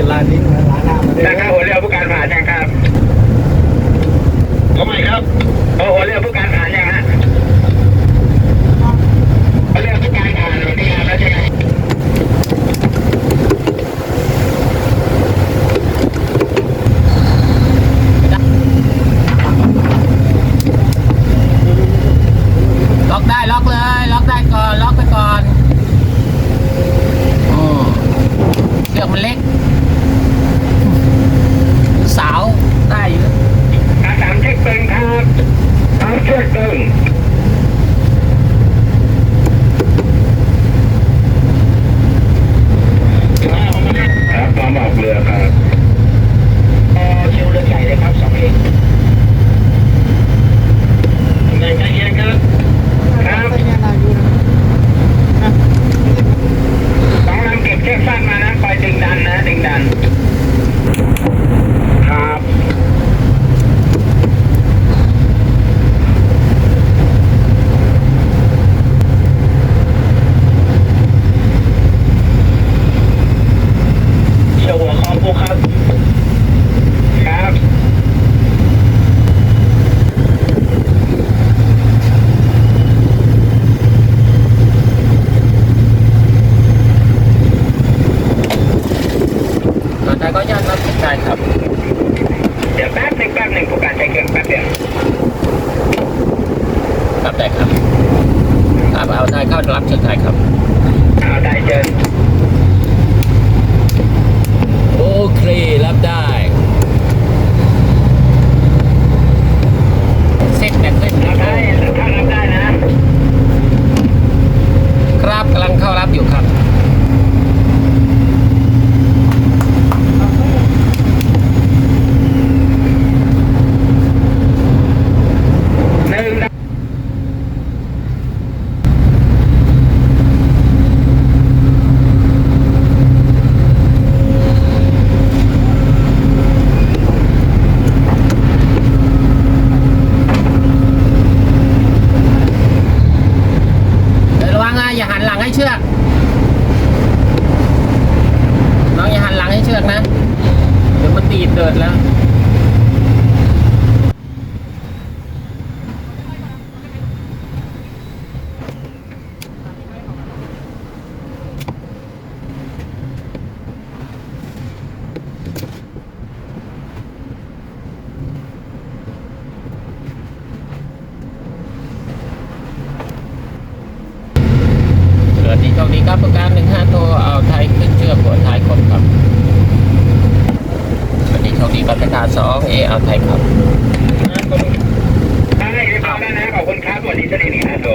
เ็นร้านนี้ร้านหน้ามาด้นะครับหัวเรือผู้การผ่านชังครับทำไมครับหัวเรือผู้การมหา Jordão. ครับครับเอาได้เข้ารับเชิญได้ครับเอาได้เชิญ เกิดแล้วที่เกาหลีครับประการหนึ่งห้าตัวเอา อ่าวไทยครับได้ครับได้นะขอบคุณครับสวัสดีเจ้าหน้าที่นะโต